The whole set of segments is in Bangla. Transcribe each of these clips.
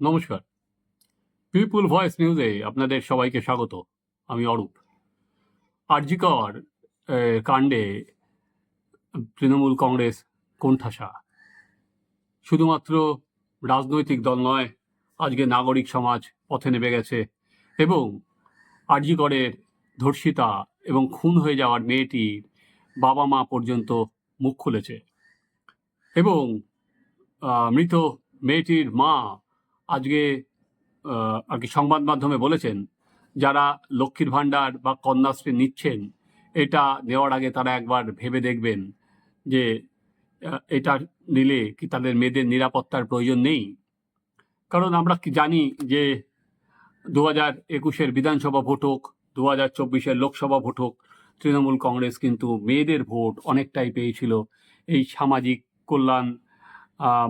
নমস্কার। পিপুল ভয়েস নিউজে আপনাদের সবাইকে স্বাগত। আমি অরূপ। আরজিকর কাণ্ডে তৃণমূল কংগ্রেস কোণঠাসা। শুধুমাত্র রাজনৈতিক দল নয়, আজকে নাগরিক সমাজ পথে নেমে গেছে এবং আরজিকরের ধর্ষিতা এবং খুন হয়ে যাওয়ার মেয়েটির বাবা মা পর্যন্ত মুখ খুলেছে এবং মৃত মেয়েটির মা আজকে আর কি সংবাদ মাধ্যমে বলেছেন, যারা লক্ষ্মীর ভাণ্ডার বা কন্যাশ্রী নিচ্ছেন, এটা নেওয়ার আগে তারা একবার ভেবে দেখবেন যে এটা নিলে কি তাদের মেয়েদের নিরাপত্তার প্রয়োজন নেই? কারণ আমরা কি জানি যে দু হাজার একুশের বিধানসভা ভোট হোক দু হাজার চব্বিশের লোকসভা ভোট হোক, তৃণমূল কংগ্রেস কিন্তু মেয়েদের ভোট অনেকটাই পেয়েছিল। এই সামাজিক কল্যাণ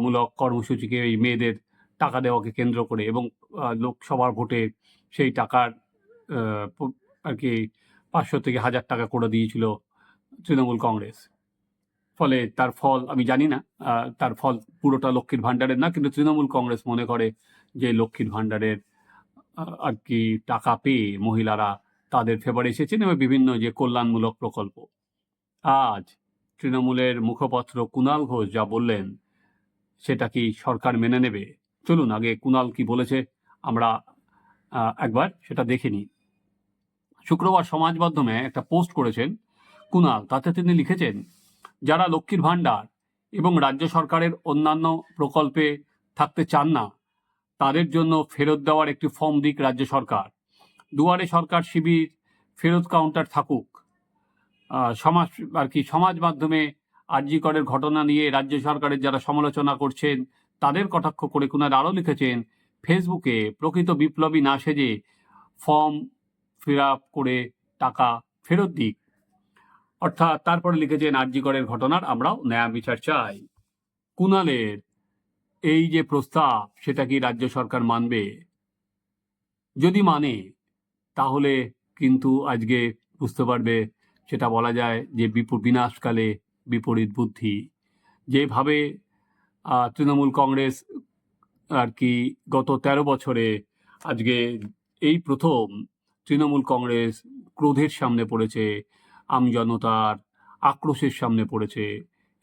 মূলক কর্মসূচিকে এই মেয়েদের টাকা দেওয়াকে কেন্দ্র করে এবং লোকসভার ভোটে সেই টাকার আর কি পাঁচশো থেকে হাজার টাকা করে দিয়েছিল তৃণমূল কংগ্রেস। ফলে তার ফল আমি জানি না তার ফল পুরোটা লক্ষ্মীর ভাণ্ডারের না, কিন্তু তৃণমূল কংগ্রেস মনে করে যে লক্ষ্মীর ভাণ্ডারের আর কি টাকা পেয়ে মহিলারা তাদের ফেভারে এসেছেন এবং বিভিন্ন যে কল্যাণমূলক প্রকল্প। আজ তৃণমূলের মুখপাত্র কুণাল ঘোষ যা বললেন, সেটা কি সরকার মেনে নেবে? চলুন, আগে কুনাল কি বলেছে, আমরা একবার সেটা দেখে নিই। শুক্রবার সমাজ মাধ্যমে একটা পোস্ট করেছেন কুনাল তাতে তিনি লিখেছেন, যারা লক্ষ্মীর ভাণ্ডার এবং রাজ্য সরকারের অন্যান্য প্রকল্পে থাকতে চান না, তাদের জন্য ফেরত দেওয়ার একটি ফর্ম দিক রাজ্য সরকার। দুয়ারে সরকার শিবির ফেরত কাউন্টার থাকুক। সমাজ, আর কি, সমাজ মাধ্যমে আরজি করের ঘটনা নিয়ে রাজ্য সরকারের যারা সমালোচনা করছেন তাদের কটাক্ষ করে কুনার আরও লিখেছেন, ফেসবুকে প্রকৃত বিপ্লবী না সেজে ফর্ম ফিল আপ করে টাকা ফেরত দিক। অর্থাৎ তারপরে লিখেছেন আরজি করের ঘটনার আমরাও ন্যায় বিচার চাই। কুনালের এই যে প্রস্তাব, সেটা কি রাজ্য সরকার মানবে? যদি মানে তাহলে কিন্তু আজকে বুঝতে পারবে, সেটা বলা যায় যে বিপ, বিনাশকালে বিপরীত বুদ্ধি। যেভাবে তৃণমূল কংগ্রেস আর কি গত তেরো বছরে আজকে এই প্রথম তৃণমূল কংগ্রেস ক্রোধের সামনে পড়েছে আমজনতার আক্রোশের সামনে পড়েছে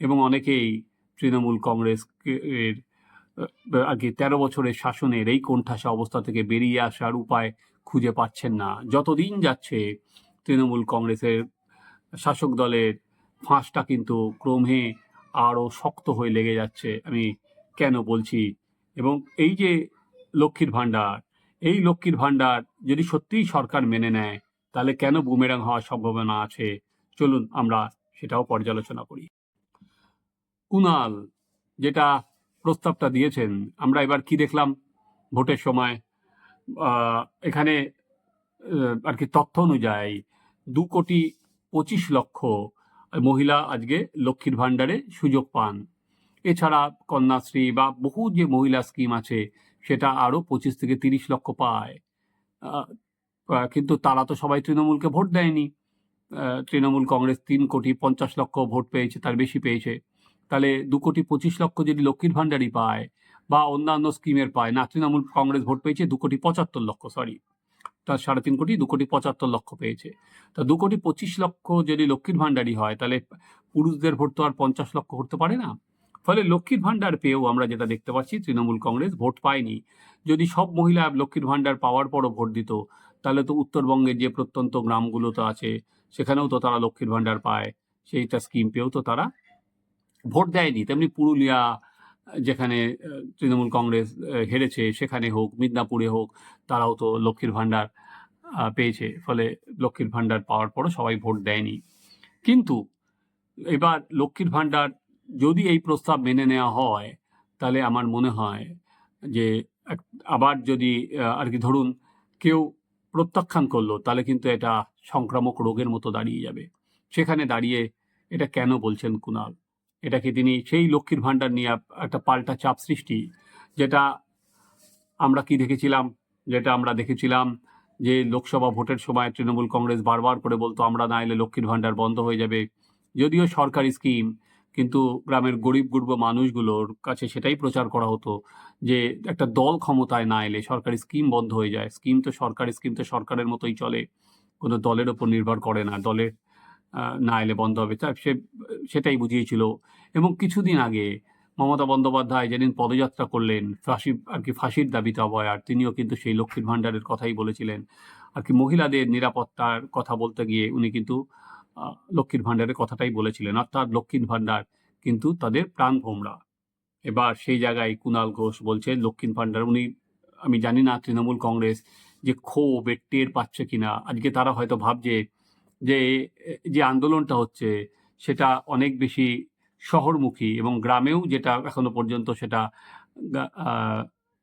এবং অনেকেই তৃণমূল কংগ্রেস এর আর কি তেরো বছরের শাসনের এই কোণঠাসা অবস্থা থেকে বেরিয়ে আসার উপায় খুঁজে পাচ্ছেন না। যতদিন যাচ্ছে তৃণমূল কংগ্রেসের শাসক দলের ফাঁসটা কিন্তু ক্রমে আরও শক্ত হয়ে লেগে যাচ্ছে, আমি কেন বলছি? এবং এই যে লক্ষ্মীর ভাণ্ডার, এই লক্ষ্মীর ভাণ্ডার যদি সত্যিই সরকার মেনে নেয়, তাহলে কেন বুমেরাং হওয়ার সম্ভাবনা আছে? চলুন আমরা সেটাও পর্যালোচনা করি। কুনাল যেটা প্রস্তাবটা দিয়েছেন, আমরা এবার কি দেখলাম ভোটের সময়? এখানে আর কি তথ্য অনুযায়ী দু কোটি পঁচিশ লক্ষ মহিলা আজকে লক্ষ্মীর ভাণ্ডারে সুযোগ পান। এছাড়া কন্যাশ্রী বা বহু যে মহিলা স্কিম আছে, সেটা আরও পঁচিশ থেকে তিরিশ লক্ষ পায়। কিন্তু তারা তো সবাই তৃণমূলকে ভোট দেয়নি। তৃণমূল কংগ্রেস তিন কোটি পঞ্চাশ লক্ষ ভোট পেয়েছে, তার বেশি পেয়েছে। তাহলে দু কোটি পঁচিশ লক্ষ যদি লক্ষ্মীর ভাণ্ডারই পায় বা অন্যান্য স্কিমের পায়, না, তৃণমূল কংগ্রেস ভোট পেয়েছে দু কোটি পঁচাত্তর লক্ষ সরি তার সাড়ে তিন কোটি, দু কোটি পঁচাত্তর লক্ষ পেয়েছে। তা দু কোটি পঁচিশ লক্ষ যদি লক্ষ্মীর ভাণ্ডারই হয়, তাহলে পুরুষদের ভোট তো আর পঞ্চাশ লক্ষ করতে পারে না। ফলে লক্ষ্মীর ভাণ্ডার পেয়েও আমরা যেটা দেখতে পাচ্ছি, তৃণমূল কংগ্রেস ভোট পায়নি। যদি সব মহিলা লক্ষ্মীর ভাণ্ডার পাওয়ার পরও ভোট দিত, তাহলে তো উত্তরবঙ্গের যে প্রত্যন্ত গ্রামগুলো তো আছে, সেখানেও তো তারা লক্ষ্মীর ভাণ্ডার পায়। সেইটা স্কিম পেয়েও তো তারা ভোট দেয়নি। তেমনি পুরুলিয়া যেখানে তৃণমূল কংগ্রেস হেরেছে, সেখানে হোক, মিদনাপুরে হোক, তারাও তো লক্ষ্মীর ভাণ্ডার পেয়েছে। ফলে লক্ষ্মীর ভাণ্ডার পাওয়ার পরও সবাই ভোট দেয়নি। কিন্তু এবার লক্ষ্মীর ভাণ্ডার যদি এই প্রস্তাব মেনে নেওয়া হয়, তাহলে আমার মনে হয় যে আবার যদি আর কি ধরুন কেউ প্রত্যাখ্যান করল, তাহলে কিন্তু এটা সংক্রামক রোগের মতো দাঁড়িয়ে যাবে। সেখানে দাঁড়িয়ে এটা কেন বলছেন কুণাল? এটা কি তিনি সেই লক্ষ্মীর ভাণ্ডার নিয়ে একটা পাল্টা চাপ সৃষ্টি, যেটা আমরা কি দেখেছিলাম? যেটা আমরা দেখেছিলাম যে লোকসভা ভোটের সময় তৃণমূল কংগ্রেস বারবার করে বলতো, আমরা না এলে লক্ষ্মীর ভাণ্ডার বন্ধ হয়ে যাবে। যদিও সরকারি স্কিম, কিন্তু গ্রামের গরিব গুরব মানুষগুলোর কাছে সেটাই প্রচার করা হতো যে একটা দল ক্ষমতায় না এলে সরকারি স্কিম বন্ধ হয়ে যায়। স্কিম তো সরকারি, স্কিম তো সরকারের মতোই চলে। কোনো দলের ওপর নির্ভর করে না। দলের না এলে বন্ধ হবে। তা সে, সেটাই বুঝিয়েছিল। এবং কিছুদিন আগে মমতা বন্দ্যোপাধ্যায় যেদিন পদযাত্রা করলেন, ফাঁসি, আর কি ফাঁসির দাবিতে অভয়ার তিনিও কিন্তু সেই লক্ষ্মীর ভাণ্ডারের কথাই বলেছিলেন। আর কি মহিলাদের নিরাপত্তার কথা বলতে গিয়ে উনি কিন্তু লক্ষ্মীর ভাণ্ডারের কথাটাই বলেছিলেন। অর্থাৎ লক্ষ্মীর ভাণ্ডার কিন্তু তাদের প্রাণ ভোমরা। এবার সেই জায়গায় কুণাল ঘোষ বলছেন, লক্ষ্মীর ভাণ্ডার, উনি, আমি জানি না তৃণমূল কংগ্রেস যে ক্ষোভ টের পাচ্ছে কিনা, আজকে তারা হয়তো ভাবছে যে যে আন্দোলনটা হচ্ছে সেটা অনেক বেশি শহরমুখী এবং গ্রামেও যেটা এখনও পর্যন্ত সেটা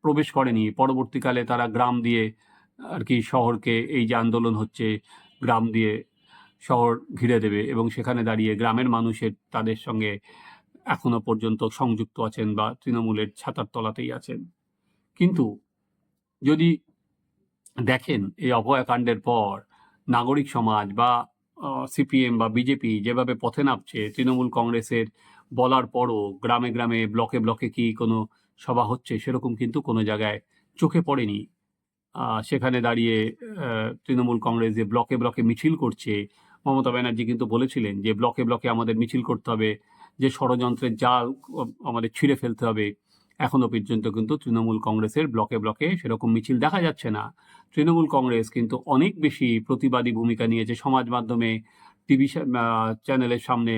প্রবেশ করেনি। পরবর্তীকালে তারা গ্রাম দিয়ে আর কি শহরকে এই যে আন্দোলন হচ্ছে, গ্রাম দিয়ে শহর ঘিরে দেবে এবং সেখানে দাঁড়িয়ে গ্রামের মানুষের তাদের সঙ্গে এখনও পর্যন্ত সংযুক্ত আছেন বা তৃণমূলের ছাতার তলাতেই আছেন। কিন্তু যদি দেখেন এই অভয়াকাণ্ডের পর নাগরিক সমাজ বা সিপিএম বা বিজেপি যেভাবে পথে নামছে, তৃণমূল কংগ্রেসের বলার পরও গ্রামে গ্রামে, ব্লকে ব্লকে কি কোনো সভা হচ্ছে সেরকম কিন্তু কোনো জায়গায় চোখে পড়েনি। সেখানে দাঁড়িয়ে তৃণমূল কংগ্রেস যে ব্লকে ব্লকে মিছিল করছে, মমতা ব্যানার্জি কিন্তু বলেছিলেন যে ব্লকে ব্লকে আমাদের মিছিল করতে হবে, যে ষড়যন্ত্রের জাল আমাদের ছিঁড়ে ফেলতে হবে। এখনও পর্যন্ত কিন্তু তৃণমূল কংগ্রেসের ব্লকে ব্লকে সেরকম মিছিল দেখা যাচ্ছে না। তৃণমূল কংগ্রেস কিন্তু অনেক বেশি প্রতিবাদী ভূমিকা নিয়েছে। সমাজ মাধ্যমে, টিভি চ্যানেলের সামনে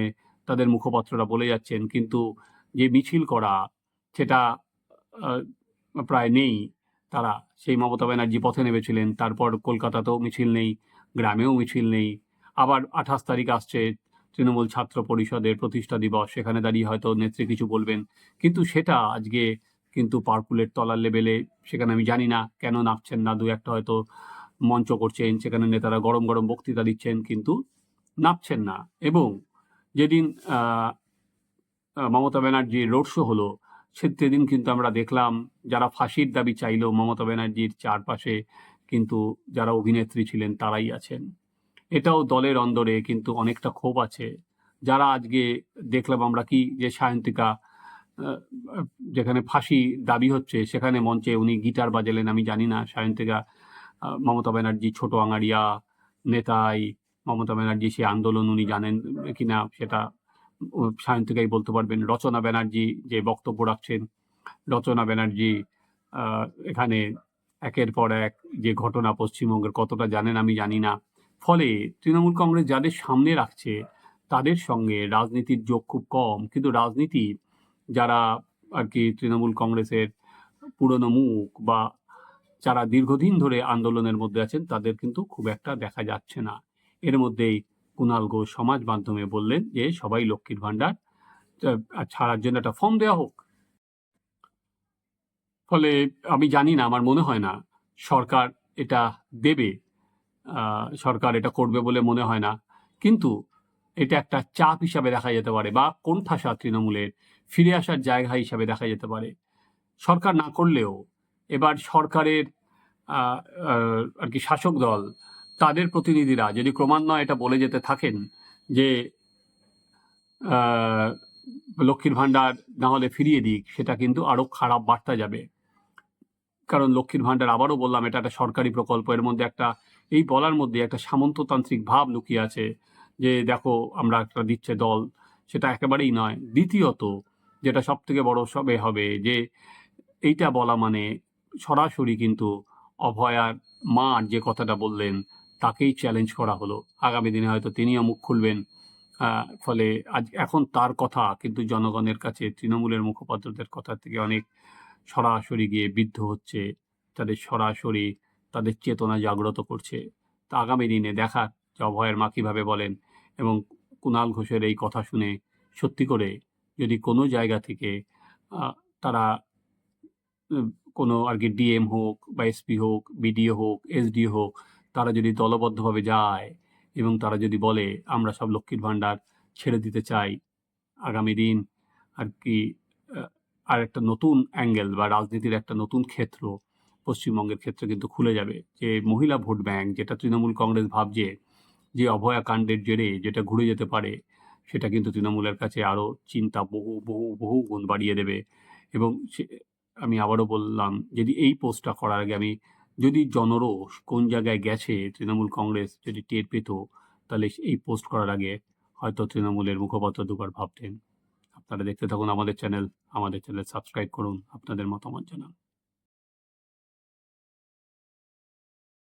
তাদের মুখপাত্ররা বলে যাচ্ছেন, কিন্তু যে মিছিল করা, সেটা প্রায় নেই। তারা সেই মমতা ব্যানার্জি পথে নেমেছিলেন, তারপর কলকাতাতেও মিছিল নেই, গ্রামেও মিছিল নেই। আবার আঠাশ তারিখ আসছে তৃণমূল ছাত্র পরিষদের প্রতিষ্ঠা দিবস। সেখানে দাঁড়িয়ে হয়তো নেত্রী কিছু বলবেন। কিন্তু সেটা আজকে কিন্তু পার্কুলের তলার লেভেলে, সেখানে আমি জানি না কেন নাপছেন না, দু একটা হয়তো মঞ্চ করছেন, সেখানে নেতারা গরম গরম বক্তৃতা দিচ্ছেন, কিন্তু নাপছেন না। এবং যেদিন মমতা ব্যানার্জির রোড শো হলো সেদিন কিন্তু আমরা দেখলাম যারা ফাঁসির দাবি চাইলো মমতা ব্যানার্জির চারপাশে কিন্তু যারা অভিনেত্রী ছিলেন তারাই আছেন। এটাও দলের অন্দরে কিন্তু অনেকটা ক্ষোভ আছে। যারা আজকে দেখলাম আমরা কি যে সায়ন্তিকা যেখানে ফাঁসি দাবি হচ্ছে, সেখানে মঞ্চে উনি গিটার বাজালেন, আমি জানি না, সায়ন্তিকা মমতা ব্যানার্জি, ছোট আঙারিয়া নেতাই, মমতা ব্যানার্জি, সে আন্দোলন উনি জানেন কিনা সেটা সায়ন্তিকাই বলতে পারবেন। রচনা ব্যানার্জি যে বক্তব্য রাখছেন, রচনা ব্যানার্জি এখানে একের পর এক যে ঘটনা পশ্চিমবঙ্গের কতটা জানেন আমি জানি না। ফলে তৃণমূল কংগ্রেস যাদের সামনে রাখছে, তাদের সঙ্গে রাজনীতির যোগ খুব কম। কিন্তু রাজনীতি, যারা আর কি তৃণমূল কংগ্রেসের পুরনো মুখ বা যারা দীর্ঘদিন ধরে আন্দোলনের মধ্যে আছেন, তাদের কিন্তু খুব একটা দেখা যাচ্ছে না। এর মধ্যেই কুণাল ঘোষ সমাজ মাধ্যমে বললেন যে, সবাই লক্ষ্মীর ভাণ্ডার ছাড়ার জন্য একটা ফর্ম দেওয়া হোক। ফলে আমি জানি না, আমার মনে হয় না, সরকার এটা দেবে। সরকার এটা করবে বলে মনে হয় না। কিন্তু এটা একটা চাপ হিসাবে দেখা যেতে পারে বা কোণঠাসা তৃণমূলের ফিরে আসার জায়গা হিসাবে দেখা যেতে পারে। সরকার না করলেও এবার সরকারের আর কি শাসক দল, তাদের প্রতিনিধিরা যদি ক্রমান্বয়ে এটা বলে যেতে থাকেন যে লক্ষ্মীর ভাণ্ডার না হলে ফিরিয়ে দিক, সেটা কিন্তু আরও খারাপ বার্তা যাবে। কারণ লক্ষ্মীর ভাণ্ডার আবারও বললাম, এটা একটা সরকারি প্রকল্প, এর মধ্যে একটা এই বলার মধ্যে একটা সামন্ততান্ত্রিক ভাব লুকিয়ে আছে যে দেখো, আমরা একটা দিচ্ছে দল, সেটা একেবারেই নয়। দ্বিতীয়ত, যেটা সব থেকে বড় সবে হবে যে, এইটা বলা মানে সরাসরি কিন্তু অভয়ার মা যে কথাটা বললেন, তাকেই চ্যালেঞ্জ করা হলো। আগামী দিনে হয়তো তিনিও মুখ খুলবেন। ফলে আজ, এখন তার কথা কিন্তু জনগণের কাছে, তৃণমূলের মুখপাত্রদের কথা থেকে অনেক সরাসরি গিয়ে বিদ্ধ হচ্ছে। তাদের সরাসরি তাদের চেতনা জাগ্রত করছে। তা আগামী দিনে দেখার যে অভয়ের মা কীভাবে বলেন এবং কুণাল ঘোষের এই কথা শুনে সত্যি করে যদি কোনো জায়গা থেকে তারা কোনো আর কি ডিএম হোক বা এসপি হোক, বিডিও হোক, এসডিও হোক, তারা যদি দলবদ্ধভাবে যায় এবং তারা যদি বলে, আমরা সব লক্ষ্মীর ভাণ্ডার ছেড়ে দিতে চাই আগামী দিন, আর কি আর একটা নতুন অ্যাঙ্গেল বা রাজনীতির একটা নতুন ক্ষেত্র পশ্চিমবঙ্গের ক্ষেত্রে কিন্তু খুলে যাবে যে মহিলা ভোট ব্যাংক, যেটা তৃণমূল কংগ্রেস ভাবছে যে অভয়া কাণ্ডের জেরে যেটা ঘুরে যেতে পারে, সেটা কিন্তু তৃণমূলের কাছে আরও চিন্তা বহু বহু বহু গুণ বাড়িয়ে দেবে। এবং আমি আবারও বললাম, যদি এই পোস্টটা করার আগে আমি যদি জনরোষ কোন জায়গায় গেছে তৃণমূল কংগ্রেস যদি টের পেত, তাহলে এই পোস্ট করার আগে হয়তো তৃণমূলের মুখপাত্র দুবার ভাবতেন। আপনারা দেখতে থাকুন আমাদের চ্যানেল আমাদের চ্যানেল সাবস্ক্রাইব করুন, আপনাদের মতামত জানান।